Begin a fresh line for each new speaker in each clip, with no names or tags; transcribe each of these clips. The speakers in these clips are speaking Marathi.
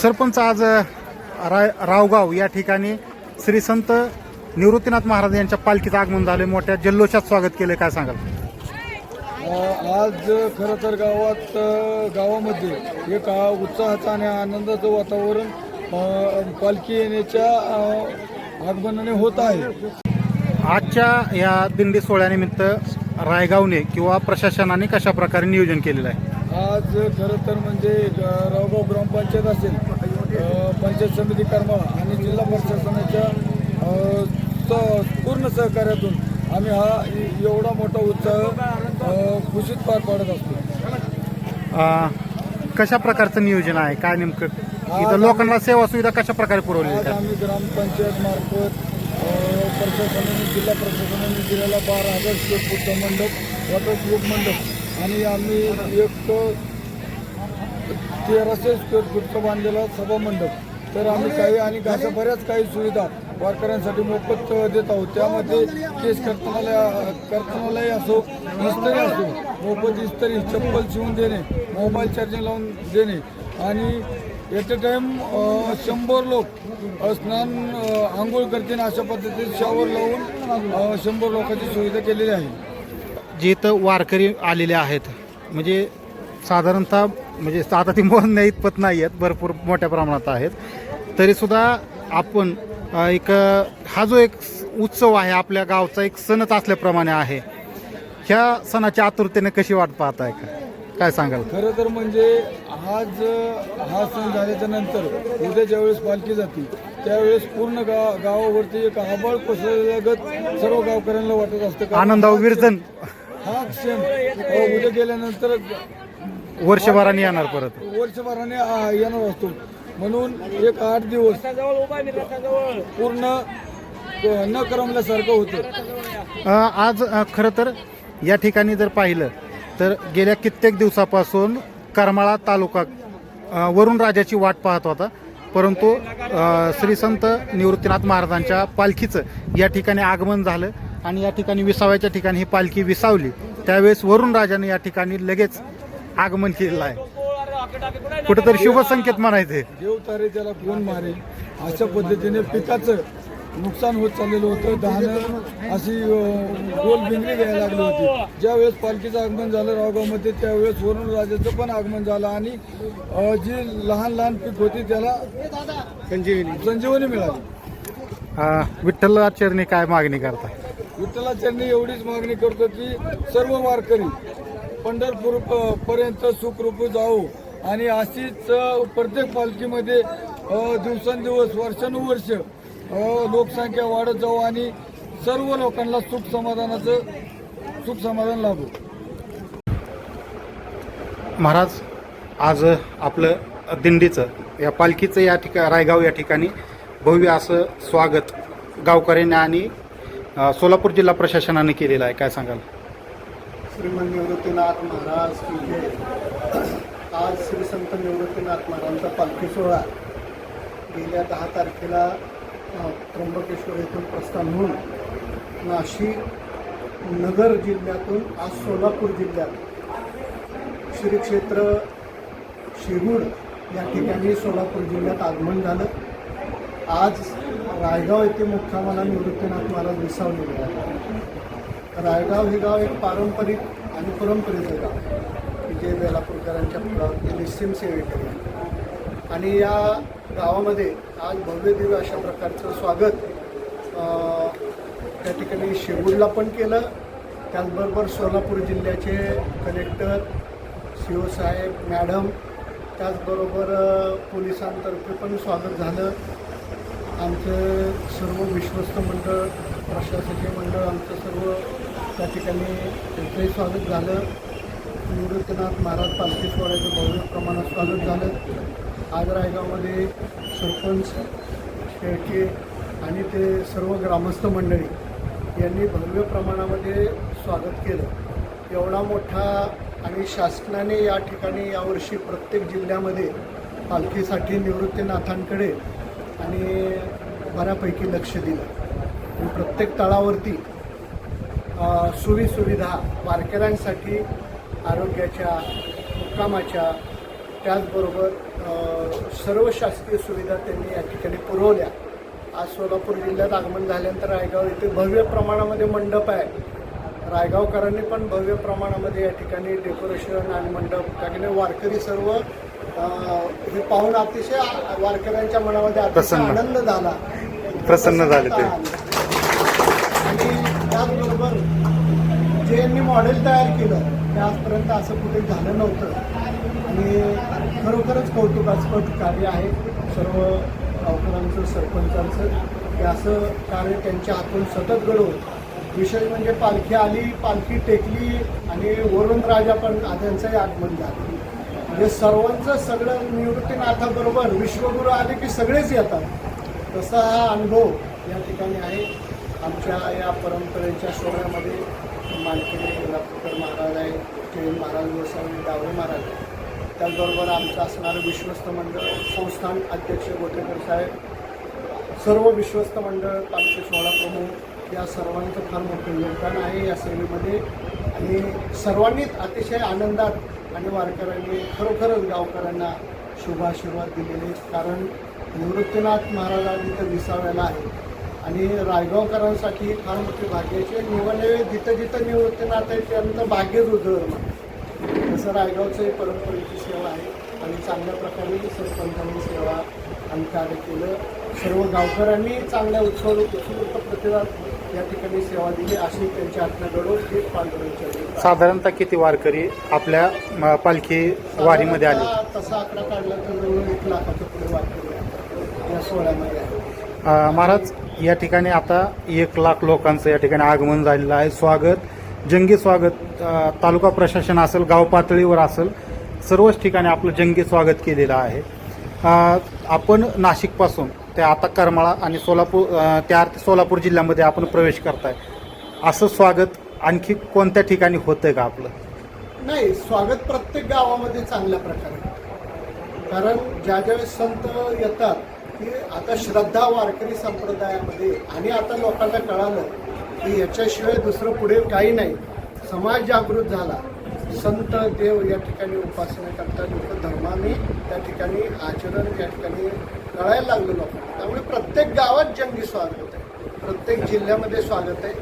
सरपंच आज राय रावगाव या ठिकाणी श्री संत निवृत्तीनाथ महाराज यांच्या पालखीचं आगमन झाले मोठ्या जल्लोषात स्वागत केले काय सांगाल?
आज खरं तर गावात गावामध्ये एक उत्साहाचं आणि आनंदाचं वातावरण पालखी येण्याच्या आगमनाने होत आहे.
आजच्या या दिंडी सोहळ्यानिमित्त रायगावने किंवा प्रशासनाने कशा प्रकारे नियोजन केलेलं आहे?
आज खरं तर म्हणजे रावगाव ग्रामपंचायत असेल पंचायत समिती करमाळा आणि जिल्हा प्रशासनाच्या पूर्ण सहकार्यातून आम्ही हा एवढा मोठा उत्साह खुशीत पार पाडत असतो.
कशा प्रकारचं नियोजन आहे? काय नेमकं? इथं लोकांना सेवा सुविधा कशा प्रकारे पुरवली
आम्ही ग्रामपंचायत मार्फत प्रशासनाने जिल्हा प्रशासनाने दिलेला बारा हजार स्क्वेअर फूटचा मंडप वॉटरप्रूफ मंडप आणि आम्ही एक तेराशे स्क्वेअर फूटचं बांधलेला सभामंडप. तर आम्ही काही आणि अशा बऱ्याच काही सुविधा वारकऱ्यांसाठी मोफत देत आहोत. त्यामध्ये केस कर्तनालय कर्तनालय असो इस्तरी असो मोफत इस्तरी चप्पल शिवून देणे मोबाईल चार्जिंग लावून देणे. आणि एट अ टाइम शंभर लोक स्नान आंघोळ करतील अशा पद्धतीने शावर लावून शंभर लोकांची सुविधा केलेली आहे.
जे इथं वारकरी आलेले आहेत म्हणजे साधारणतः म्हणजे आता ती मोहन इतपत नाही आहेत भरपूर मोठ्या प्रमाणात आहेत. तरीसुद्धा आपण एक हा जो एक उत्सव आहे आपल्या गावचा एक सणच असल्याप्रमाणे आहे. ह्या सणाच्या आतुरतेने कशी वाट पाहताय का? काय सांगाल?
खरं तर म्हणजे आज हा सण झाल्याच्यानंतर उद्या ज्यावेळेस पालखी जाते त्यावेळेस पूर्ण गाव गावावरती एक आबाळ कोसळल्यागत सर्व गावकऱ्यांना वाटत असतं
आनंदाव विरजन.
हा उद्या गेल्यानंतर
वर्षभराने येणार परत.
वर्षभराने आ, येणार असतो. म्हणून एक आठ दिवस पूर्ण अ, न करमल्यासारखं होतं.
अ, आज अ, खरं तर या ठिकाणी जर पाहिलं तर गेल्या कित्येक दिवसापासून करमाळा तालुका अ, वरुण राजाची वाट पाहत होता. परंतु अ, श्री संत निवृत्तीनाथ महाराजांच्या पालखीचं या ठिकाणी आगमन झालं. आणि या ठिकाणी विसाव्याच्या ठिकाणी ही पालखी विसावली. त्यावेळेस वरुण राजाने या ठिकाणी लगेच आगमन केलेलं आहे. कुठेतरी शुभ संकेत म्हणायचे.
देव तारे त्याला कोण मारे अशा पद्धतीने पिकाचं नुकसान होत चाललेलं होतं. धानं अशी गोल भिंगरी घ्यायला लागली होती. ज्यावेळेस पालखीचं आगमन झालं रावगावमध्ये त्यावेळेस वरुण राजाचं पण आगमन झालं आणि जी लहान लहान पीक होती त्याला संजीवनी. संजीवनी मिळाली.
विठ्ठल चरणी काय मागणी करताय
विठ्ठलाच्यांनी एवढीच मागणी करतो की सर्व वारकरी पंढरपूर पर्यंत सुखरूप जाऊ. आणि अशीच प्रत्येक पालखीमध्ये दिवसेंदिवस वर्षानुवर्ष लोकसंख्या वाढत जाऊ आणि सर्व लोकांना सुख समाधानाचं सुख समाधान लाभू.
महाराज आज आपलं दिंडीचं या पालखीचं या ठिका रायगाव या ठिकाणी भव्य असं स्वागत गावकऱ्यांनी आणि अ, सोलापूर जिल्हा प्रशासनाने केलेला आहे. काय सांगाल?
श्रीमंत निवृत्तीनाथ महाराज की जय. आज श्री संत निवृत्तीनाथ महाराजांचा पालखी सोहळा गेल्या दहा तारखेला अ, त्र्यंबकेश्वर येथून प्रस्थान होऊन नाशिक नगर जिल्ह्यातून आज सोलापूर जिल्ह्यात श्री क्षेत्र शिरूड या ठिकाणी सोलापूर जिल्ह्यात आगमन झालं. आज रायगाव येथे मुक्कामाला निवृत्तीनाथ महाराज विसावलेले आहेत रायगाव हे गाव एक पारंपरिक आणि परंपरेचं गाव. की जे बेलापूरकरांच्या पुढावरती निश्चिम सेवेकडे आणि या गावामध्ये आज भव्य दिव्य अशा प्रकारचं स्वागत त्या ठिकाणी शेगूरला पण केलं. त्याचबरोबर सोलापूर जिल्ह्याचे कलेक्टर सी ओ साहेब मॅडम त्याचबरोबर पोलिसांतर्फे पण स्वागत झालं. आमचं सर्व विश्वस्त मंडळ प्रशासकीय मंडळ आमचं सर्व त्या ठिकाणी त्यांचंही स्वागत झालं. निवृत्तीनाथ महाराज पालखी सोहळ्याचं भव्य प्रमाणात स्वागत झालं. आज रायगावमध्ये सरपंच खेळके आणि ते सर्व ग्रामस्थ मंडळी यांनी भव्य प्रमाणामध्ये स्वागत केलं. एवढा मोठा आणि शासनाने या ठिकाणी यावर्षी प्रत्येक जिल्ह्यामध्ये पालखीसाठी निवृत्तीनाथांकडे आणि बऱ्यापैकी लक्ष दिलं. आणि प्रत्येक तळावरती सोयीसुविधा वारकऱ्यांसाठी आरोग्याच्या मुक्कामाच्या त्याचबरोबर सर्व शासकीय सुविधा त्यांनी या ठिकाणी पुरवल्या. आज सोलापूर जिल्ह्यात आगमन झाल्यानंतर रायगाव येथे भव्य प्रमाणामध्ये मंडप आहे. रायगावकरांनी पण भव्य प्रमाणामध्ये या ठिकाणी डेकोरेशन आणि मंडप टाकले वारकरी सर्व हे पाहून अतिशय वारकऱ्यांच्या मनामध्ये अतिशय. आनंद झाला.
प्रसन्न झाले ते.
आणि त्याचबरोबर जे यांनी मॉडेल तयार केलं ते आजपर्यंत असं कुठे झालं नव्हतं. आणि खरोखरच कौतुकास्पद कार्य आहे सर्व गावकऱ्यांचं सरपंचांचं. हे असं कार्य त्यांच्या हातून सतत घडवत विशेष म्हणजे पालखी आली पालखी टेकली आणि वरुण राजा पण त्यांचंही आगमन झालं. म्हणजे सर्वांचं सगळं निवृत्तीनाथाबरोबर विश्वगुरू आले की सगळेच येतात. तसा हा अनुभव या ठिकाणी आहे. आमच्या या परंपरेच्या सोहळ्यामध्ये मालकीने लापूरकर महाराज आहे केळी महाराज गोसावी डावरे महाराज. आहे त्याचबरोबर आमचं असणारं विश्वस्त मंडळ संस्थान अध्यक्ष गोटेकर साहेब. सर्व विश्वस्त मंडळ आमचे सोहळा प्रमुख या सर्वांचं फार मोठं योगदान आहे या सेवेमध्ये. आणि सर्वांनीच अतिशय आनंदात आणि वारकऱ्यांनी खरोखरच गावकऱ्यांना शुभाशीर्वाद दिलेले कारण निवृत्तीनाथ महाराज इथं विसाव्याला आहे. आणि रायगावकरांसाठी ही फार मोठी भाग्याची निवडले जिथं जिथं निवृत्तीनाथ आहे त्यांचं भाग्यच उजळलं. तसं रायगावचं ही परंपरेची सेवा आहे. आणि चांगल्या प्रकारे सरपंचांनी सेवा आणि कार्य केलं. सर्व गावकऱ्यांनी चांगल्या उत्सव उत्स्फूर्त प्रतिसाद या ठिकाणी सेवा दिली. अशी त्यांच्या घडवून ही पांढऱ्यांच्या
साधारणतः किती वारकरी आपल्या पालखी वारीमध्ये आले?
तसा आकडा काढला तर जवळ एक लाखाच्या पुढे या सोहळ्यामध्ये आहे.
अ, महाराज या ठिकाणी आता एक लाख लोकांचं या ठिकाणी आगमन झालेलं आहे. स्वागत जंगी स्वागत अ, तालुका प्रशासन असेल गाव पातळीवर असेल सर्वच ठिकाणी आपलं जंगी स्वागत केलेलं आहे. अ, आपण नाशिकपासून ते आता करमाळा आणि सोलापूर अ, त्या अर्थी सोलापूर जिल्ह्यामध्ये आपण प्रवेश करताय. असं स्वागत आणखी कोणत्या ठिकाणी होतंय का आपलं?
नाही स्वागत प्रत्येक गावामध्ये चांगल्या प्रकारे कारण ज्या ज्यावेळेस संत येतात की आता श्रद्धा वारकरी संप्रदायामध्ये आणि आता लोकांना कळालं की याच्याशिवाय दुसरं पुढे काही नाही. समाज जागृत झाला. संत देव या ठिकाणी उपासना करतात लोक. धर्माने त्या ठिकाणी आचरण या ठिकाणी कळायला लागलं लोकांना. त्यामुळे प्रत्येक गावात जंगी स्वागत आहे. प्रत्येक जिल्ह्यामध्ये स्वागत आहे.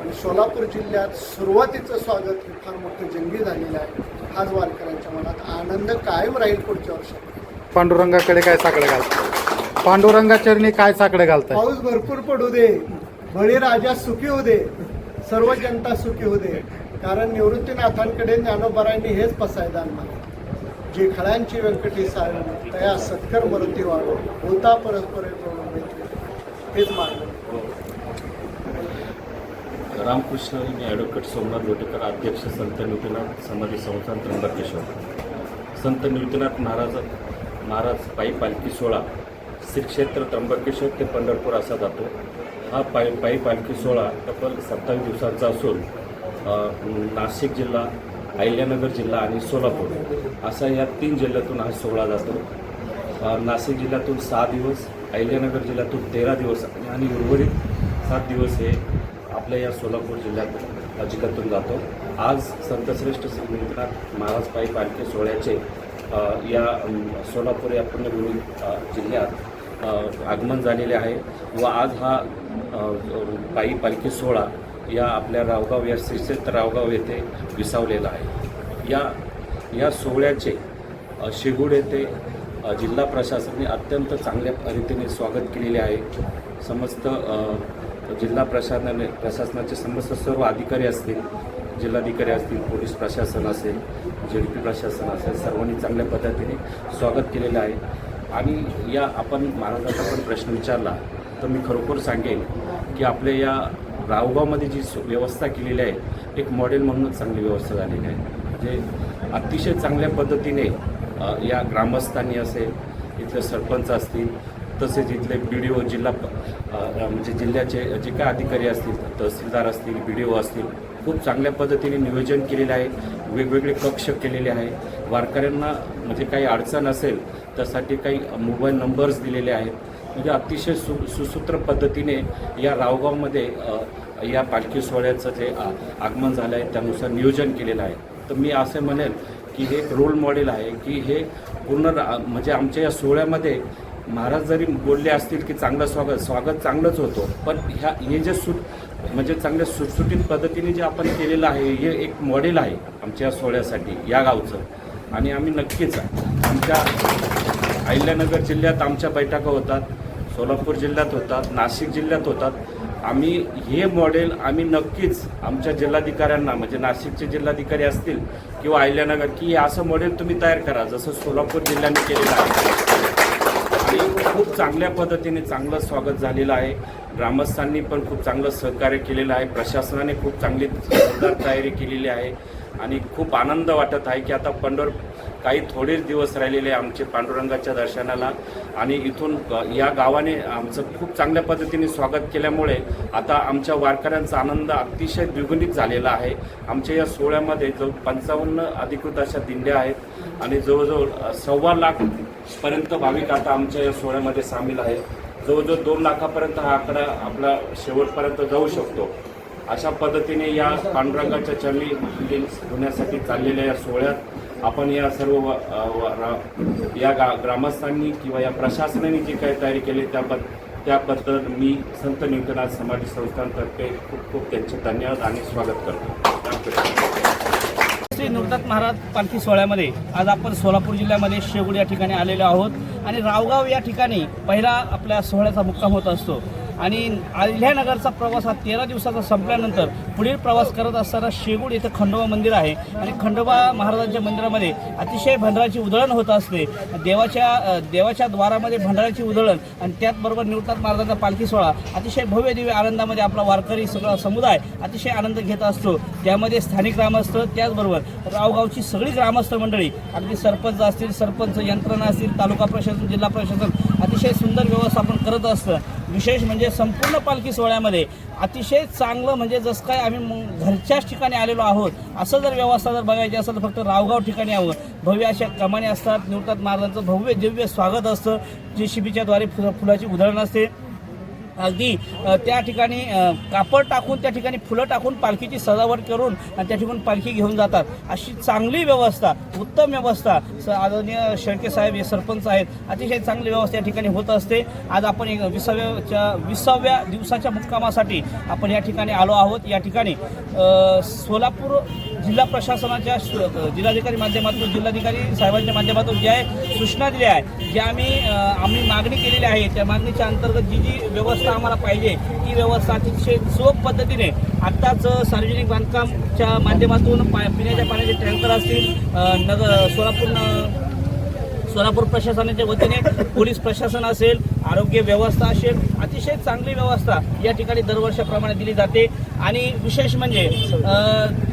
आणि सोलापूर जिल्ह्यात सुरुवातीचं स्वागत हे फार मोठं जंगी झालेलं आहे. आज वारकऱ्यांच्या मनात आनंद कायम राहील पुढच्या वर्षात.
पांडुरंगाकडे काय साकडे घालताय पांडुरंगाचरणी काय साकडे घालताय?
पाऊस भरपूर पडू दे. बळीराजा सुखी होऊ दे. सर्व जनता सुखी होऊ दे. कारण निवृत्तीनाथांकडे ज्ञानोबरायांनी हेच पसायदान मागले जे खळ्यांची व्यंकटी सारण तया सत्कर मरुती वाढो होता परस्पर हेच मागलं
रामकृष्ण मी ॲडव्होकेट सोमनाथ गोटेकर अध्यक्ष संत निवृत्तीनाथ समाधी संस्थान त्र्यंबकेश्वर. संत निवृत्तीनाथ महाराज महाराज पायी पालखी सोहळा श्री क्षेत्र त्र्यंबकेश्वर ते पंढरपूर असा जातो. हा पायी पायी पालखी सोहळा तब्बल सत्तावीस दिवसांचा असून नाशिक जिल्हा अहिल्यानगर जिल्हा आणि सोलापूर असा या तीन जिल्ह्यातून हा सोहळा जातो. नाशिक जिल्ह्यातून सहा दिवस अहिल्यानगर जिल्ह्यातून तेरा दिवस आणि उर्वरित सात दिवस हे आपल्या या सोलापूर जिल्ह्यात जिल्ह्यातून जातो. आज संतश्रेष्ठ श्री महाराज पायी पालखी सोहळ्याचे या सोलापूर या पुण्यभूमी जिल्ह्यात आगमन झालेले आहे व आज हा पायी पालखी सोहळा या आपल्या रावगाव या श्रीक्षेत्र रावगाव येथे विसावलेला आहे. या या सोहळ्याचे शिगूड येथे जिल्हा प्रशासनाने अत्यंत चांगल्या रीतीने स्वागत केलेले आहे. समस्त जिल्हा प्रशासनाने प्रशासनाचे समस्त सर्व अधिकारी असतील जिल्हाधिकारी असतील पोलीस प्रशासन असेल जे डी प्रशासन असेल सर्वांनी चांगल्या पद्धतीने स्वागत केलेलं आहे. आणि या आपण महाराजांचा पण प्रश्न विचारला तर मी खरोखर सांगेन की आपल्या या रावगावमध्ये जी सु- व्यवस्था केलेली आहे एक मॉडेल म्हणूनच चांगली व्यवस्था झालेली आहे. म्हणजे अतिशय चांगल्या पद्धतीने या ग्रामस्थांनी असेल इथले सरपंच असतील तसेच इथले बी डी ओ जिल्हा प- म्हणजे जिल्ह्याचे जे काय अधिकारी असतील तहसीलदार असतील बी डी ओ असतील खूप चांगल्या पद्धतीने नियोजन केलेलं आहे वेगवेगळे कक्ष केलेले आहे. वारकऱ्यांना म्हणजे काही अडचण असेल त्यासाठी काही मोबाईल नंबर्स दिलेले आहेत. म्हणजे अतिशय सु सुसूत्र पद्धतीने या रावगावमध्ये या पालखी सोहळ्याचं जे आ- आगमन झालं आहे त्यानुसार नियोजन केलेलं आहे. तर मी असे म्हणेल की हे एक रोल मॉडेल आहे की हे पूर्ण रा- म्हणजे आमच्या या सोहळ्यामध्ये महाराज जरी बोलले असतील की चांगलं स्वागत स्वागत चांगलंच होतं. पण ह्या हे जे सुट म्हणजे चांगल्या सुटसुटीत पद्धतीने जे आपण केलेलं आहे हे एक मॉडेल आहे आमच्या या सोहळ्यासाठी या गावचं. आणि आम्ही नक्कीच आमच्या अहिल्यानगर जिल्ह्यात आमच्या बैठका होतात सोलापूर जिल्ह्यात होतात नाशिक जिल्ह्यात होतात. आम्ही हे मॉडेल आम्ही नक्कीच आमच्या जिल्हाधिकाऱ्यांना म्हणजे नाशिकचे जिल्हाधिकारी असतील किंवा अहिल्यानगर की असं मॉडेल तुम्ही तयार करा जसं सोलापूर जिल्ह्याने केलेलं आहे. आणि खूप चांगल्या पद्धतीने चांगलं स्वागत झालेलं आहे. ग्रामस्थांनी पण खूप चांगलं सहकार्य केलेलं आहे. प्रशासनाने खूप चांगली तयारी केलेली आहे. आणि खूप आनंद वाटत आहे की आता पंढर काही थोडेच दिवस राहिलेले आहे आमचे पांडुरंगाच्या दर्शनाला. आणि इथून या गावाने आमचं खूप चांगल्या पद्धतीने स्वागत केल्यामुळे आता आमच्या वारकऱ्यांचा आनंद अतिशय द्विगुणित झालेला आहे. आमच्या या सोहळ्यामध्ये जवळ पंचावन्न अधिकृत अशा दिंड्या आहेत आणि जवळजवळ सव्वा लाख पर्यंत भाविक आता आमच्या या सोहळ्यामध्ये सामील आहे जवळजवळ दोन लाखापर्यंत हा आकडा आपला शेवटपर्यंत जाऊ शकतो. अशा पद्धतीने या पांडुरंगाच्या चरणी दिन होण्यासाठी चाललेल्या या सोहळ्यात आपण या सर्व या गा ग्रामस्थांनी किंवा या प्रशासनाने जी काही तयारी केली त्याबद्दल त्याबद्दल मी संत निवतनाथ समाधी संस्थांतर्फे खूप खूप त्यांचे धन्यवाद आणि स्वागत करतो.
श्री नृतात महाराज पालखी सोहळ्यामध्ये आज आपण सोलापूर जिल्ह्यामध्ये शेगूड या ठिकाणी आलेलो आहोत आणि रावगाव या ठिकाणी पहिला आपल्या सोहळ्याचा मुक्काम होत असतो. आणि अहिल्यानगरचा प्रवास हा तेरा दिवसाचा संपल्यानंतर पुढील प्रवास करत असताना शेगूड येथे खंडोबा मंदिर आहे. आणि खंडोबा महाराजांच्या मंदिरामध्ये अतिशय भंडाराची उधळण होत असते. देवाच्या देवाच्या द्वारामध्ये भंडाराची उधळण आणि त्याचबरोबर निवृत्तात महाराजांचा पालखी सोहळा. अतिशय भव्य दिव्य आनंदामध्ये आपला वारकरी सगळा समुदाय अतिशय आनंद घेत असतो. त्यामध्ये स्थानिक ग्रामस्थ त्याचबरोबर रावगावची सगळी ग्रामस्थ मंडळी अगदी सरपंच असतील सरपंच यंत्रणा असतील तालुका प्रशासन जिल्हा प्रशासन अतिशय सुंदर व्यवस्थापन करत असतं. विशेष म्हणजे संपूर्ण पालखी सोहळ्यामध्ये अतिशय चांगलं म्हणजे जसं काय आम्ही मग घरच्याच ठिकाणी आलेलो आहोत असं जर व्यवस्था जर बघायची असेल तर फक्त रावगाव ठिकाणी यावं. भव्य अशा कमाने असतात निवृत्तात महाराजांचं भव्य दिव्य स्वागत असतं जे शिबीच्याद्वारे फुला फुलाची उधळण असते. अगदी त्या ठिकाणी कापड टाकून त्या ठिकाणी फुलं टाकून पालखीची सजावट करून आणि त्या ठिकाणी पालखी घेऊन जातात. अशी चांगली व्यवस्था उत्तम व्यवस्था स आदरणीय शेळके साहेब हे सरपंच आहेत. अतिशय चांगली व्यवस्था या ठिकाणी होत असते. आज आपण एक विसाव्याच्या विसाव्या दिवसाच्या मुक्कामासाठी आपण या ठिकाणी आलो आहोत. या ठिकाणी सोलापूर जिल्हा प्रशासनाच्या जिल्हाधिकारी माध्यमातून जिल्हाधिकारी साहेबांच्या माध्यमातून ज्या सूचना दिल्या आहेत. ज्या आम्ही आम्ही मागणी केलेली आहे त्या मागणीच्या अंतर्गत जी जी व्यवस्था आम्हाला पाहिजे ती व्यवस्था अतिशय चोख पद्धतीने आत्ताच सार्वजनिक बांधकामच्या माध्यमातून पा पिण्याच्या पाण्याचे टँकर असतील नगर सोलापूर सोलापूर प्रशासनाच्या वतीने पोलीस प्रशासन असेल आरोग्य व्यवस्था असेल अतिशय चांगली व्यवस्था या ठिकाणी दरवर्षाप्रमाणे दिली जाते. आणि विशेष म्हणजे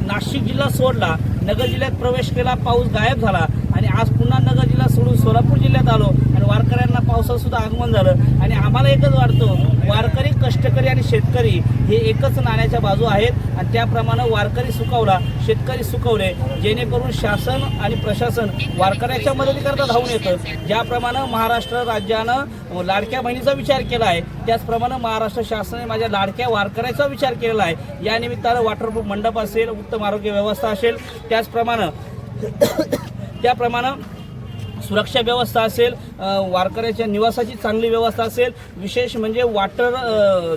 नाशिक जिल्हा सोडला नगर जिल्ह्यात प्रवेश केला पाऊस गायब झाला आणि आज पुन्हा नगर जिल्हा सोडून सोलापूर जिल्ह्यात आलो आणि वारकऱ्यांना पावसाचं सुद्धा आगमन झालं. आणि आम्हाला एकच वाटतं वारकरी कष्टकरी आणि शेतकरी हे एकच नाण्याच्या बाजू आहेत. आणि त्याप्रमाणे वारकरी सुकावला शेतकरी सुकवले जेणेकरून शासन आणि प्रशासन वारकऱ्याच्या मदतीकरता धावून येतं. ज्याप्रमाणे महाराष्ट्र राज्यानं लाडक्या बहिणीचा विचार केला आहे त्याचप्रमाणे महाराष्ट्र शासनाने माझ्या लाडक्या वारकऱ्याचा विचार केलेला आहे. या निमित्तानं वॉटरप्रूफ मंडप असेल उत्तम आरोग्य व्यवस्था असेल. त्याचप्रमाणे त्याप्रमाणे सुरक्षा व्यवस्था असेल वारकऱ्याच्या निवासाची चांगली व्यवस्था असेल विशेष म्हणजे वॉटर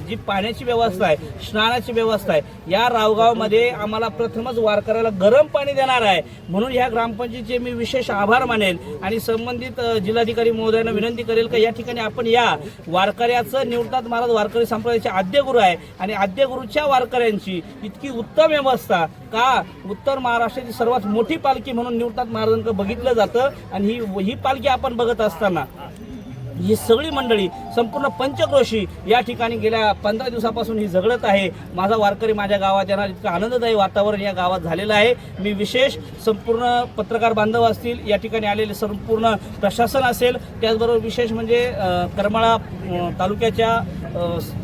जी पाण्याची व्यवस्था आहे स्नानाची व्यवस्था आहे या रावगावमध्ये आम्हाला प्रथमच वारकऱ्याला गरम पाणी देणार आहे. म्हणून ह्या ग्रामपंचायतीचे मी विशेष आभार मानेल आणि संबंधित जिल्हाधिकारी महोदयांना विनंती करेल का या ठिकाणी आपण या वारकऱ्याचं निवृत्तात महाराज वारकरी संप्रदायाचे आद्यगुरू आहे आणि आद्यगुरूच्या वारकऱ्यांची इतकी उत्तम व्यवस्था का? उत्तर महाराष्ट्राची सर्वात मोठी पालखी म्हणून निवृत्तात महाराजांकडे बघितलं जातं आणि ही ही पालखी आपण बघत असताना ही सगळी मंडळी संपूर्ण पंचक्रोशी या ठिकाणी गेल्या पंधरा दिवसापासून ही झगडत आहे. माझा वारकरी माझ्या गावात येणार इतकं आनंददायी वातावरण या गावात झालेलं आहे. मी विशेष संपूर्ण पत्रकार बांधव असतील या ठिकाणी आलेले संपूर्ण प्रशासन असेल त्याचबरोबर विशेष म्हणजे करमाळा तालुक्याच्या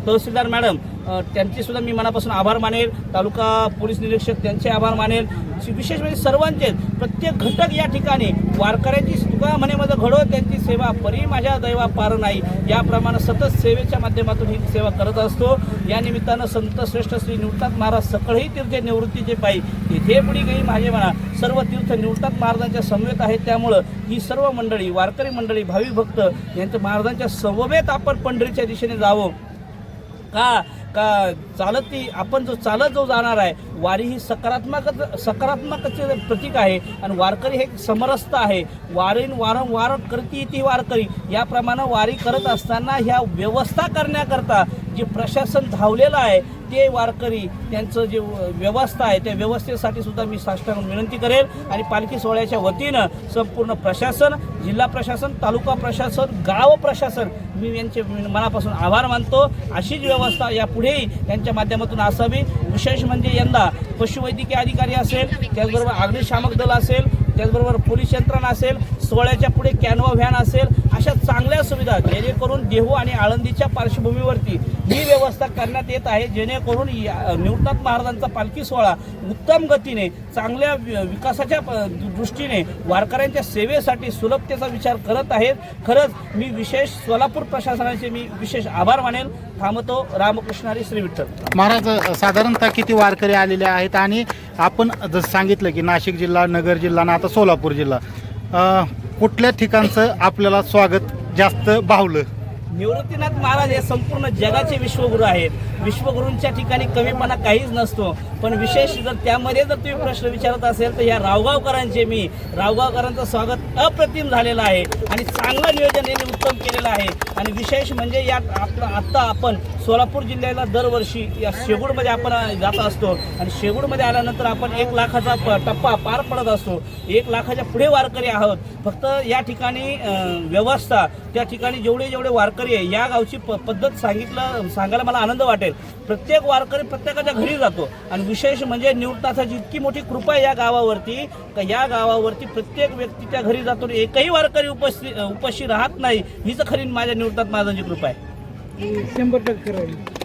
तहसीलदार मॅडम त्यांचे सुद्धा मी मनापासून आभार मानेल. तालुका पोलीस निरीक्षक त्यांचे आभार मानेल. विशेष म्हणजे सर्वांचेच प्रत्येक घटक या ठिकाणी वारकऱ्यांची तुका मनेमध्ये घडव त्यांची सेवा परी माझ्या दैवा पार नाही. याप्रमाणे सतत सेवेच्या माध्यमातून ही सेवा करत असतो. या निमित्तानं संत श्रेष्ठ श्री निवृत्तात महाराज सकळही तीर्थे निवृत्तीचे पायी पुढी गई माझे म्हणा. सर्व तीर्थ निवृत्तात महाराजांच्या समवेत आहेत. त्यामुळं ही सर्व मंडळी वारकरी मंडळी भावी भक्त यांच्या महाराजांच्या समवेत आपण पंढरीच्या दिशेने जावं. का? का चालत ती आपण जो चालत जो जाणार आहे वारी ही सकारात्मक सकारात्मकचे प्रतीक आहे आणि वारकरी हे समरस्त आहे. वारीन वारंवार करती ती वारकरी. याप्रमाणे वारी करत असताना ह्या व्यवस्था करण्याकरता जे प्रशासन धावलेलं आहे ते वारकरी त्यांचं जे व्यवस्था आहे त्या व्यवस्थेसाठी सुद्धा मी साष्टांग विनंती करेल. आणि पालखी सोहळ्याच्या वतीनं संपूर्ण प्रशासन जिल्हा प्रशासन तालुका प्रशासन गाव प्रशासन मी यांचे मनापासून आभार मानतो. अशीच व्यवस्था यापुढेही यांच्या माध्यमातून असावी. विशेष म्हणजे यंदा पशुवैद्यकीय अधिकारी असेल त्याचबरोबर अग्निशामक दल असेल त्याचबरोबर पोलीस यंत्रणा असेल सोहळ्याच्या पुढे कॅनवा व्हॅन असेल अशा चांगल्या सुविधा जेणेकरून देहू आणि आळंदीच्या पार्श्वभूमीवरती ही व्यवस्था करण्यात येत आहे. जेणेकरून या- महाराजांचा पालखी सोहळा उत्तम गतीने चांगल्या वि- विकासाच्या दृष्टीने वारकऱ्यांच्या सेवेसाठी सुलभतेचा विचार करत आहेत. खरंच मी विशेष सोलापूर प्रशासनाचे मी विशेष आभार मानेल. थांबतो. रामकृष्णारी श्री विठ्ठल.
महाराज साधारणतः किती वारकरी आलेले आहेत? आणि आपण जसं सांगितलं की नाशिक जिल्हा नगर जिल्हा आणि आता सोलापूर जिल्हा. कुठल्या ठिकाणचं आपल्याला स्वागत जास्त भावलं
निवृत्तीनाथ महाराज हे संपूर्ण जगाचे विश्वगुरू आहेत. विश्वगुरूंच्या ठिकाणी कमीपणा काहीच नसतो. पण विशेष जर त्यामध्ये जर तुम्ही प्रश्न विचारत असेल तर या रावगावकरांचे मी रावगावकरांचं स्वागत अप्रतिम झालेलं आहे. आणि चांगलं नियोजन यांनी उत्तम केलेलं आहे. आणि विशेष म्हणजे या आपलं आत्ता आपण सोलापूर जिल्ह्याला दरवर्षी या शेगूडमध्ये आपण जात असतो. आणि शेगूडमध्ये आल्यानंतर आपण एक लाखाचा प- टप्पा पार पडत असतो. एक लाखाच्या पुढे वारकरी आहोत. फक्त या ठिकाणी व्यवस्था त्या ठिकाणी जेवढे जेवढे वारकरी आहे या गावची प पद्धत सांगितलं सांगायला मला आनंद वाटेल. प्रत्येक वारकरी प्रत्येकाच्या घरी जातो. आणि विशेष म्हणजे निवृत्ताची इतकी मोठी कृपा आहे या गावावरती का या गावावरती प्रत्येक व्यक्तीच्या घरी जातो एकही वारकरी उपस्थित उपस्थित राहत नाही. हीच खरी माझ्या निवृत्तात जी कृपा आहे.
शंभर टक्के राहील.